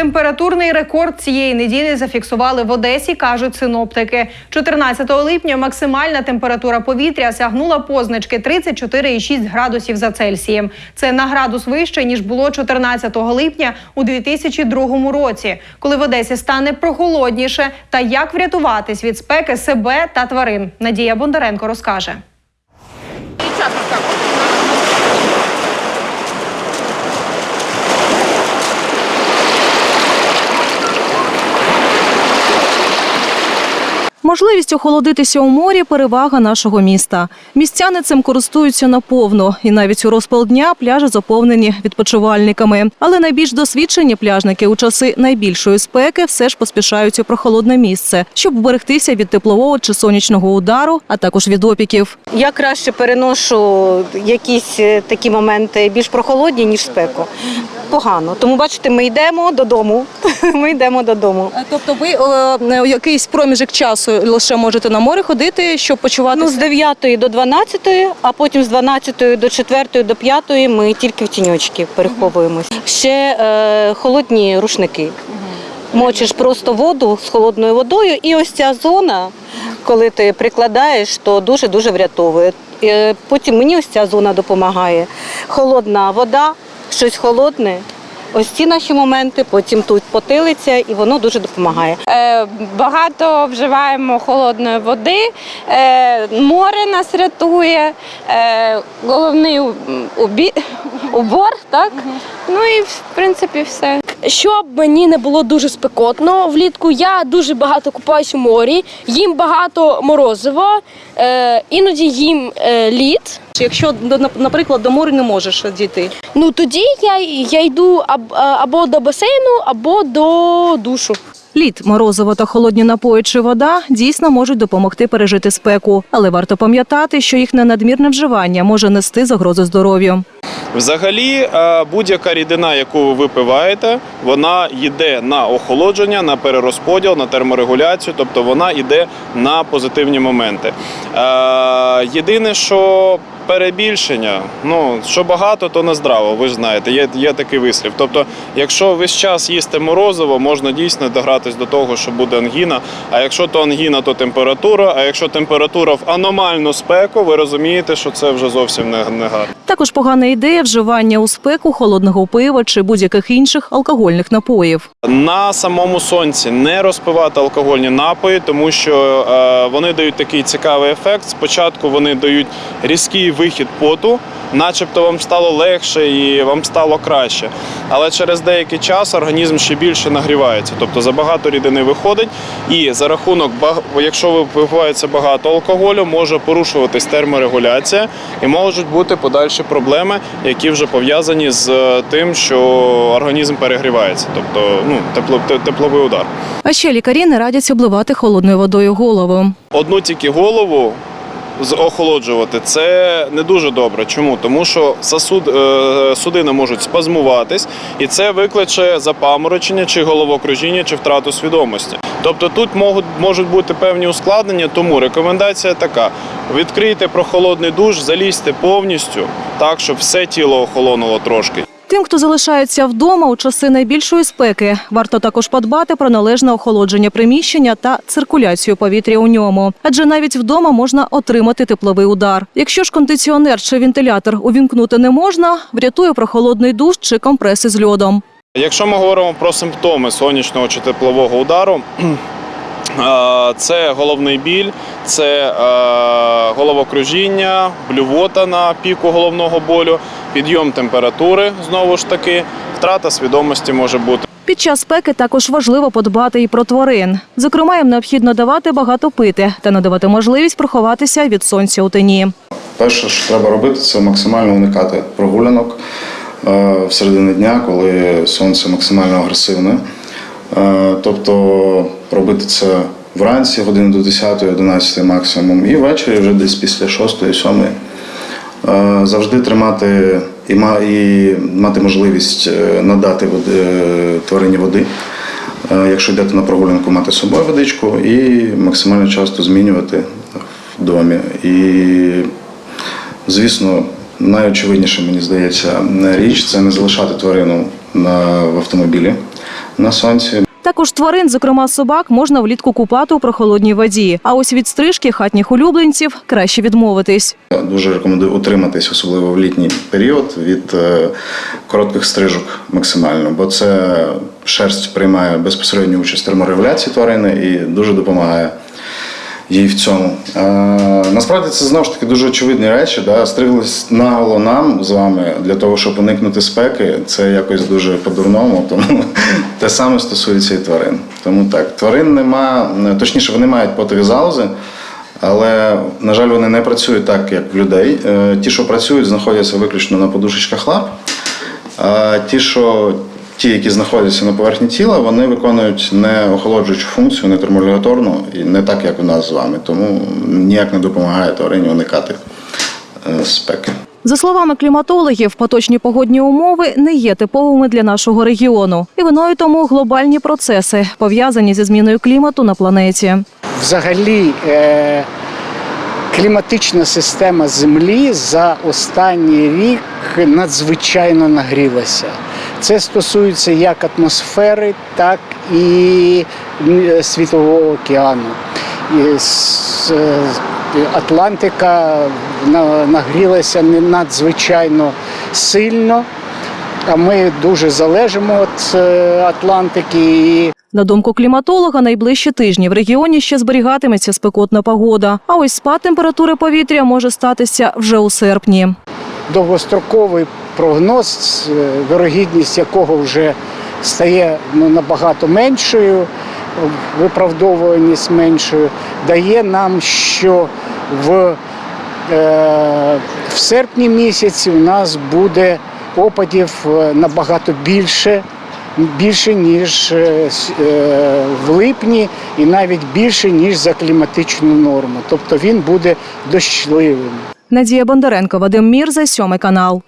Температурний рекорд цієї неділі зафіксували в Одесі, кажуть синоптики. 14 липня максимальна температура повітря сягнула позначки 34,6 градусів за Цельсієм. Це на градус вище ніж було 14 липня у 2002 році, коли в Одесі стане прохолодніше. Та як врятуватись від спеки себе та тварин? Надія Бондаренко розкаже. Можливість охолодитися у морі перевага нашого міста. Містяни цим користуються наповно, і навіть у розпал дня пляжі заповнені відпочивальниками. Але найбільш досвідчені пляжники у часи найбільшої спеки все ж поспішають у прохолодне місце, щоб вберегтися від теплового чи сонячного удару, а також від опіків. Я краще переношу якісь е, такі моменти більш прохолодні, ніж спеку. Погано. Тому бачите, ми йдемо додому. Ми йдемо додому. Тобто, ви е, якийсь проміжок часу лише можете на море ходити, щоб почуватися? Ну, з 9 до 12, а потім з 12 до 4 до 5 ми тільки в тіньочки переховуємось. Ще е, холодні рушники. Мочиш просто воду з холодною водою, і ось ця зона, коли ти прикладаєш, то дуже-дуже врятовує. Е, Потім мені ось ця зона допомагає. Холодна вода, щось холодне. Ось ці наші моменти, потім тут потилиця, і воно дуже допомагає. Е, Багато вживаємо холодної води, е, море нас рятує, е, головний убі- убор, так? Ну і в принципі все. Щоб мені не було дуже спекотно влітку, я дуже багато купаюсь у морі, їм багато морозива, е, іноді їм е, лід. Якщо, наприклад, до моря не можеш дійти. Ну тоді я, я йду або до басейну, або до душу. Лід, морозиво та холодні напої чи вода дійсно можуть допомогти пережити спеку, але варто пам'ятати, що їхнє надмірне вживання може нести загрозу здоров'ю. Взагалі, е, будь-яка рідина, яку ви випиваєте, вона йде на охолодження, на перерозподіл, на терморегуляцію, тобто вона йде на позитивні моменти. Е, Єдине, що перебільшення, ну що багато, то не здраво. Ви ж знаєте, є, є такий вислів. Тобто, якщо весь час їсти морозиво, можна дійсно догратись до того, що буде ангіна. А якщо то ангіна, то температура. А якщо температура в аномальну спеку, ви розумієте, що це вже зовсім не, не гарно. Також погана ідея вживання у спеку холодного пива чи будь-яких інших алкогольних напоїв. На самому сонці не розпивати алкогольні напої, тому що е, вони дають такий цікавий ефект. Спочатку вони дають різкий вихід поту, начебто вам стало легше і вам стало краще. Але через деякий час організм ще більше нагрівається, тобто забагато рідини виходить, і за рахунок якщо ви випивається багато алкоголю, може порушуватись терморегуляція і можуть бути подальші проблеми, які вже пов'язані з е, тим, що організм перегрівається, тобто ну тепло, тепловий удар. А ще лікарі не радять обливати холодною водою голову. Одну тільки голову охолоджувати це не дуже добре. Чому? Тому що сосуд, е, судини можуть спазмуватись, і це викличе запаморочення чи головокружіння, чи втрату свідомості. Тобто тут можуть, можуть бути певні ускладнення, тому рекомендація така: відкрийте прохолодний душ, залізьте повністю, так, щоб все тіло охолонуло трошки. Тим, хто залишається вдома у часи найбільшої спеки, варто також подбати про належне охолодження приміщення та циркуляцію повітря у ньому. Адже навіть вдома можна отримати тепловий удар. Якщо ж кондиціонер чи вентилятор увімкнути не можна, врятує прохолодний душ чи компреси з льодом. Якщо ми говоримо про симптоми сонячного чи теплового удару, це головний біль, це е, головокружіння, блювота на піку головного болю, підйом температури знову ж таки, втрата свідомості може бути. Під час спеки також важливо подбати і про тварин. Зокрема, їм необхідно давати багато пити та надавати можливість проховатися від сонця у тені. Перше, що треба робити, це максимально уникати прогулянок е, в середині дня, коли сонце максимально агресивне. Е, Тобто робити це вранці, години до 10, 11 максимум, і ввечері вже десь після 6, 7. Е, Завжди тримати і ма- і мати можливість е, надати води, тварині води. Якщо йдете на прогулянку, мати з собою водичку і максимально часто змінювати в домі. І, звісно, найочевидніше, мені здається, річ це не залишати тварину на, в автомобілі. На сонці. Також тварин, зокрема собак, можна влітку купати у прохолодній воді. А ось від стрижки хатніх улюбленців краще відмовитись. Дуже рекомендую утриматись, особливо в літній період, від е, коротких стрижок максимально, бо це шерсть приймає безпосередню участь в терморегуляції тварини і дуже допомагає їй в цьому. Е, насправді це знову ж таки дуже очевидні речі. Да? Стриглись наголо нам з вами для того, щоб уникнути спеки. Це якось дуже по-дурному. Тому те саме стосується і тварин. Тому так, тварин нема, точніше, вони мають потові залози. Але, на жаль, вони не працюють так, як в людей. Е, Ті, що працюють, знаходяться виключно на подушечках лап. А ті, що ті, які знаходяться на поверхні тіла, вони виконують не охолоджуючу функцію, не терморегуляторну і не так, як у нас з вами. Тому ніяк не допомагає тварині уникати е, спеки. За словами кліматологів, поточні погодні умови не є типовими для нашого регіону, і виною тому глобальні процеси пов'язані зі зміною клімату на планеті. Взагалі, е, кліматична система Землі за останній рік надзвичайно нагрілася. Це стосується як атмосфери, так і світового океану. Е, Атлантика нагрілася не надзвичайно сильно, а ми дуже залежимо від е, Атлантики. На думку кліматолога, найближчі тижні в регіоні ще зберігатиметься спекотна погода. А ось спад температури повітря може статися вже у серпні. довгостроковий прогноз, е, вирогідність якого вже стає ну, набагато меншою, виправдовуваність меншою, дає нам, що в, е, в серпні місяці у нас буде опадів е, набагато більше. Більше ніж е, е, в липні, і навіть більше ніж за кліматичну норму. Тобто він буде дощливим. Надія Бондаренко, Вадим Мірза, сьомий канал.